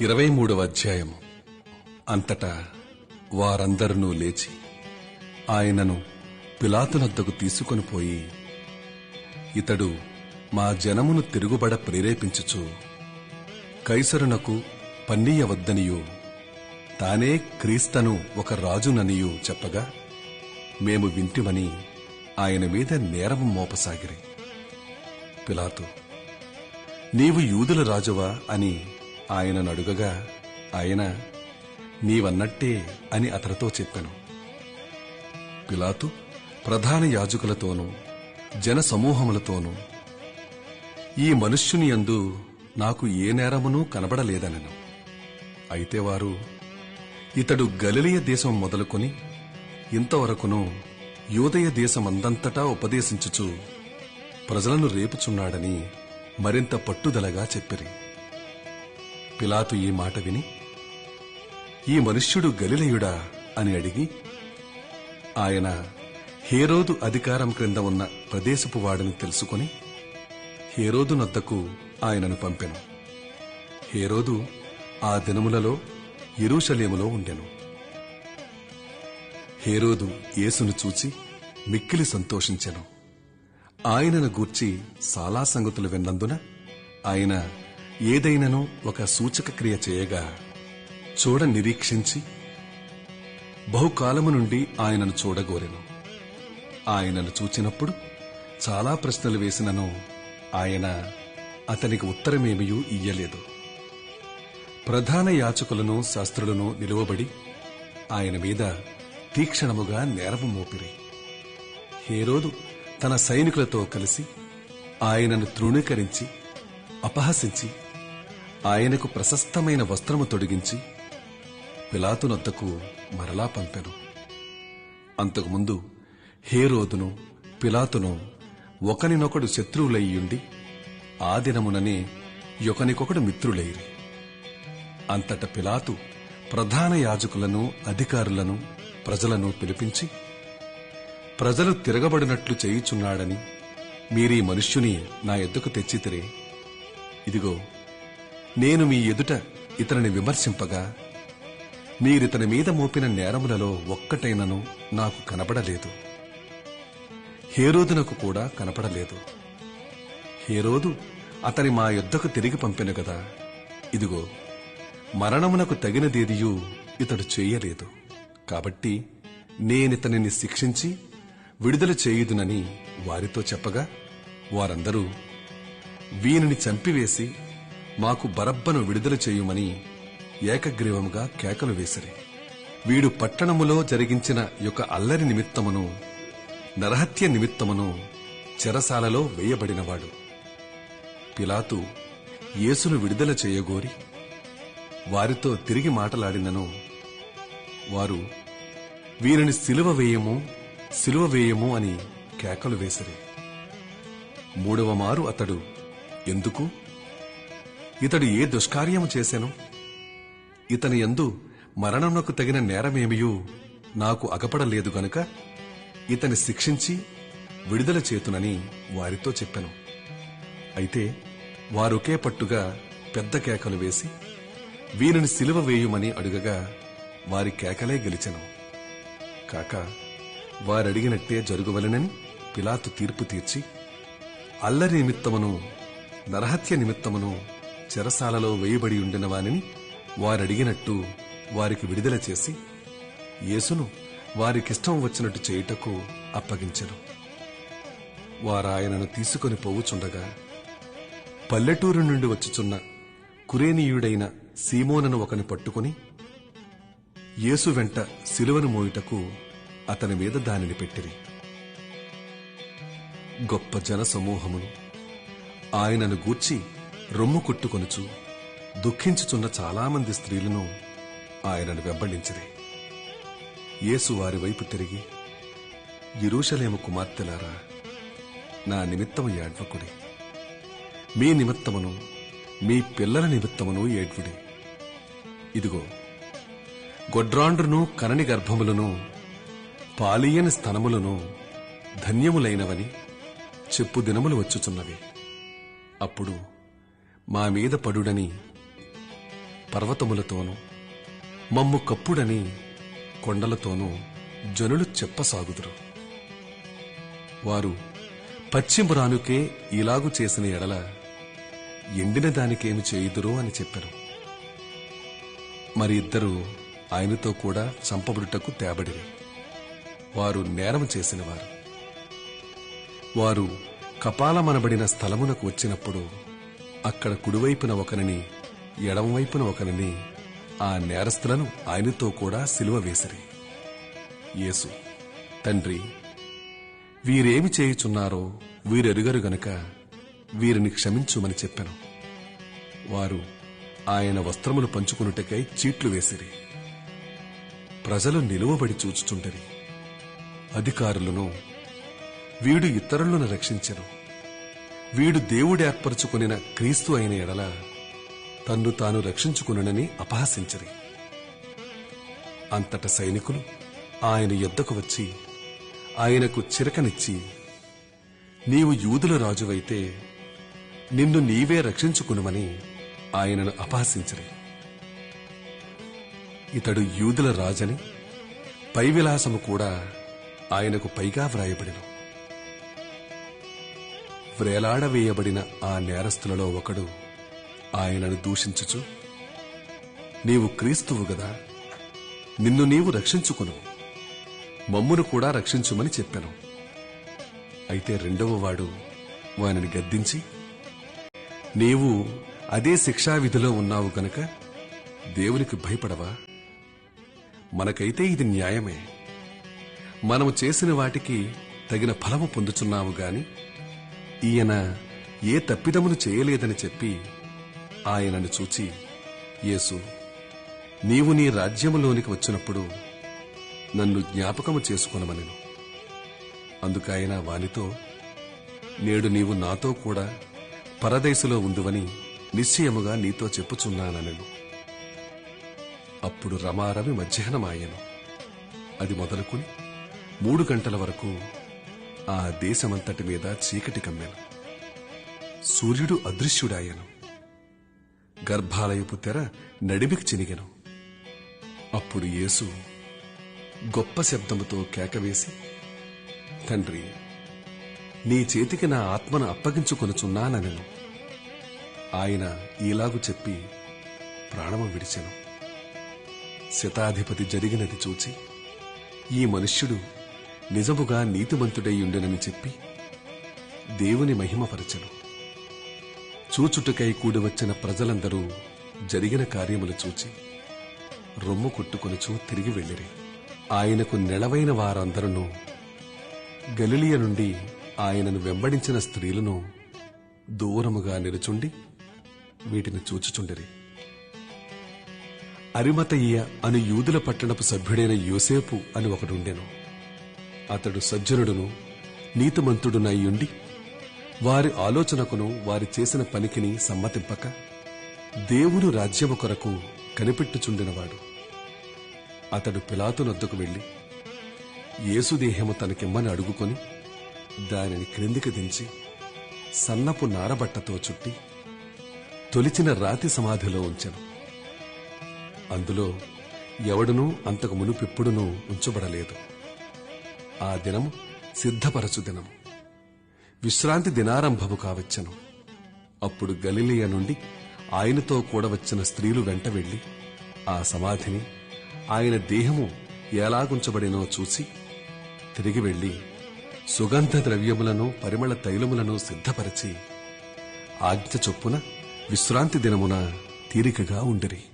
ఇరవై మూడవ అధ్యాయం. అంతటా వారందరూ లేచి ఆయనను పిలాతునద్దకు తీసుకొని పోయి ఇతడు మా జనమును తిరుగుబడ ప్రేరేపించుచు కైసరునకు పన్నీయవద్దనియు తానే క్రీస్తను ఒక రాజుననియు చెప్పగా మేము వింటిమని ఆయన మీద నేరం మోపసాగిరి. పిలాతు నీవు యూదుల రాజువా అని ఆయనను అడుగగా ఆయన నీవన్నట్టే అని అతనితో చెప్పాను. పిలాతు ప్రధాన యాజకులతోనూ జన సమూహములతోనూ ఈ మనుష్యుని యందు నాకు ఏ నేరమునూ కనబడలేదనను. అయితే వారు ఇతడు గలిలియ దేశం మొదలుకొని ఇంతవరకును యూదయ దేశమందంతటా ఉపదేశించుచు ప్రజలను రేపుచున్నాడని మరింత పట్టుదలగా చెప్పిరి. పిలాతు ఈ మాట విని ఈ మనుష్యుడు గలిలయుడా? అని అడిగి ఆయన హేరోదు అధికారం క్రింద ఉన్న ప్రదేశపు వాడని తెలుసుకుని హేరోదు నద్దకు ఆయనను పంపెను. హేరోదు ఆ దినములలో యెరూషలేములో ఉండెను. హేరోదు యేసును చూచి మిక్కిలి సంతోషించెను. ఆయనను గూర్చి చాలా సంగతులు విన్నందున ఆయన ఏదైనను ఒక సూచక క్రియ చేయగా చూడ నిరీక్షించి బహుకాలము నుండి ఆయనను చూడగోరెను. ఆయనను చూచినప్పుడు చాలా ప్రశ్నలు వేసినను ఆయన అతనికి ఉత్తరమేమియూ ఇయ్యలేదు. ప్రధాన యాచకులను శాస్త్రులను నిలువబడి ఆయన మీద తీక్షణముగా నేరము మోపిరి. హేరోదు తన సైనికులతో కలిసి ఆయనను తృణీకరించి అపహసించి ఆయనకు ప్రశస్తమైన వస్త్రము తొడిగించి పిలాతునొద్దకు మరలా పంపెను. అంతకుముందు హేరోదును పిలాతును ఒకనినొకడు శత్రువులయ్యుండి ఆ దినముననే ఒకనికొకడు మిత్రులైరి. అంతట పిలాతు ప్రధాన యాజకులను అధికారులను ప్రజలను పిలిపించి ప్రజలు తిరగబడినట్లు చేయుచున్నాడని మీరీ మనుష్యుని నా ఎద్దుకు తెచ్చితిరే. ఇదిగో నేను మీ ఎదుట ఇతనిని విమర్శింపగా మీరితని మీద మోపిన నేరములలో ఒక్కటైనను నాకు కనబడలేదు. హేరోదునకు కూడా కనపడలేదు హేరోదు అతని మా యుద్ధకు తిరిగి పంపిన గదా. ఇదిగో మరణమునకు తగినదేదియూ ఇతడు చేయలేదు. కాబట్టి నేనితనిని శిక్షించి విడుదల చేయుదునని వారితో చెప్పగా వారందరూ వీనిని చంపివేసి మాకు బరబ్బను విడుదల చేయుమని ఏకగ్రీవముగా కేకలు వేసిరి. వీడు పట్టణములో జరిగించిన యొక్క అల్లరి నిమిత్తమును నరహత్య నిమిత్తమును చెరసాలలో వేయబడినవాడు. పిలాతు యేసును విడుదల చేయగోరి వారితో తిరిగి మాటలాడినను. వారు వీరిని సిలువ వేయము సిలువ వేయము అని కేకలు వేసిరి. మూడవ మారు అతడు ఎందుకు? ఇతడు ఏ దుష్కార్యము చేశాను ఇతని యందు మరణమునకు తగిన నేరమేమియూ నాకు అగపడలేదు గనుక ఇతని శిక్షించి విడుదల చేతునని వారితో చెప్పాను. అయితే వారొకే పట్టుగా పెద్ద కేకలు వేసి వీరిని సిలువ వేయుమని అడుగగా వారి కేకలే గెలిచెను. కాక వారడిగినట్టే జరుగువలనని పిలాతు తీర్పు తీర్చి అల్లరి నిమిత్తమును నరహత్య నిమిత్తమును చెరసాలలో వేయబడి ఉండిన వానిని వారడిగినట్టు వారికి విడుదల చేసి యేసును వారికిష్టం వచ్చినట్టు చేయుటకు అప్పగించెను. వారాయనను తీసుకొని పోవుచుండగా పల్లెటూరు నుండి వచ్చుచున్న కురేనీయుడైన సీమోనను ఒకని పట్టుకుని యేసు వెంట సిలువను మోయుటకు అతని మీద దానిని పెట్టిరి. గొప్ప జన సమూహమును ఆయనను గూర్చి రొమ్ము కొట్టుకొనుచు దుఃఖించుచున్న చాలామంది స్త్రీలను ఆయనను వెంబడించిరి. యేసు వారి వైపు తిరిగి ఇరుషలేము కుమార్తెలారా నా నిమిత్తము ఏడ్వకుడి. మీ నిమిత్తమును మీ పిల్లల నిమిత్తమును ఏడ్వుడి. ఇదిగో గొడ్రాండ్రును కనని గర్భములను పాలీయని స్తనములను ధన్యములైనవని చెప్పు దినములు వచ్చుచున్నవి. అప్పుడు మా మీద పడుడని పర్వతములతోనూ మమ్ము కప్పుడని కొండలతోనూ జనులు చెప్పసాగుదురు. వారు పశ్చిమరానుకే ఇలాగు చేసిన ఎడల ఎండిన దానికేమి చేయుదురు అని చెప్పారు మరి ఇద్దరు ఆయనతో కూడా చంపబడుటకు తేబడిరి. వారు నేరం చేసినవారు వారు కపాలమనబడిన స్థలమునకు వచ్చినప్పుడు అక్కడ కుడివైపున ఒకరిని ఎడమవైపున ఒకరిని ఆ నేరస్తులను ఆయనతో కూడా సిలువ వేసిరి. యేసు తండ్రి వీరేమి చేయుచున్నారో వీరెరుగరు గనక వీరిని క్షమించుమని చెప్పెను. వారు ఆయన వస్త్రములు పంచుకున్నటకై చీట్లు వేసిరి. ప్రజలు నిలువబడి చూచుచుండరి. అధికారులను వీడు ఇతరులను రక్షించను. వీడు దేవుడు క్రీస్తు అయిన ఎడల తన్ను తాను రక్షించుకునని అపహసించరి. అంతట సైనికులు ఆయన యుద్ధకు వచ్చి ఆయనకు చిరకనిచ్చి నీవు యూదుల రాజువైతే నిన్ను నీవే రక్షించుకునుమని ఆయనను అపహసించరి. ఇతడు యూదుల రాజని పై విలాసము కూడా ఆయనకు పైగా వ్రాయబడిను. వ్రేలాడవేయబడిన ఆ నేరస్తులలో ఒకడు ఆయనను దూషించుచు నీవు క్రీస్తువు గదా నిన్ను నీవు రక్షించుకును మమ్మును కూడా రక్షించుమని చెప్పాను. అయితే రెండవ వాడు వానిని గద్దించి నీవు అదే శిక్షా విధిలో ఉన్నావు గనక దేవునికి భయపడవా? మనకైతే ఇది న్యాయమే. మనము చేసిన వాటికి తగిన ఫలము పొందుచున్నాము గాని ఈయన ఏ తప్పిదమును చేయలేదని చెప్పి ఆయనను చూచి యేసు నీవు నీ రాజ్యములోనికి వచ్చినప్పుడు నన్ను జ్ఞాపకము చేసుకొనమనెను. అందుకాయన వానితో నేడు నీవు నాతో కూడా పరదేశులో ఉందువని నిశ్చయముగా నీతో చెప్పుచున్నానెను అప్పుడు రమారవి మధ్యాహ్నమాయెను. అది మొదలుకుని మూడు గంటల వరకు ఆ దేశమంతటి మీద చీకటి కమ్మాను. సూర్యుడు అదృశ్యుడాయాను. గర్భాలయపు తెర నడిమికి చినిగెను. అప్పుడు యేసు గొప్ప శబ్దముతో కేకవేసి తండ్రి నీ చేతికి నా ఆత్మను అప్పగించుకొనుచున్నానెను ఆయన ఈలాగు చెప్పి ప్రాణము విడిచెను. శతాధిపతి జరిగినది చూచి ఈ మనుష్యుడు నిజముగా నీతిమంతుడై ఉండెనని చెప్పి దేవుని మహిమపరచను. చూచుటకై కూడి వచ్చిన ప్రజలందరూ జరిగిన కార్యములు చూచి రొమ్ము కొట్టుకొనుచు తిరిగి వెళ్ళిరి. ఆయనకు నెలవైన వారందరూ గలిలియ నుండి ఆయనను వెంబడించిన స్త్రీలను దూరముగా నిలుచుండి వీటిని చూచుచుండిరి. అరిమతయ్య అను యూదుల పట్టణపు సభ్యుడైన యూసేపు అని ఒకడుండెను. అతడు సజ్జనుడును నీతిమంతుడునయ్యుండి వారి ఆలోచనకును వారి చేసిన పనికిని సమ్మతింపక దేవుని రాజ్యము కొరకు కనిపెట్టుచుండినవాడు. అతడు పిలాతునొద్దకు వెళ్ళి యేసుదేహము తనకిమ్మని అడుగుకొని దానిని క్రిందికి దించి సన్నపు నారబట్టతో చుట్టి తొలిచిన రాతి సమాధిలో ఉంచెను. అందులో ఎవడునూ అంతకు మునుపెప్పుడునూ ఉంచబడలేదు. ఆ దినము సిద్ధపరచు దినము. విశ్రాంతి దినారంభము కావచ్చను. అప్పుడు గలిలియ నుండి ఆయనతో కూడా వచ్చిన స్త్రీలు వెంట వెళ్ళి ఆ సమాధిని ఆయన దేహము ఎలాగుంచబడినో చూసి తిరిగి వెళ్ళి సుగంధ ద్రవ్యములను పరిమళ తైలములను సిద్ధపరచి ఆజ్ఞ చొప్పున విశ్రాంతి దినమున తీరికగా ఉండిరి.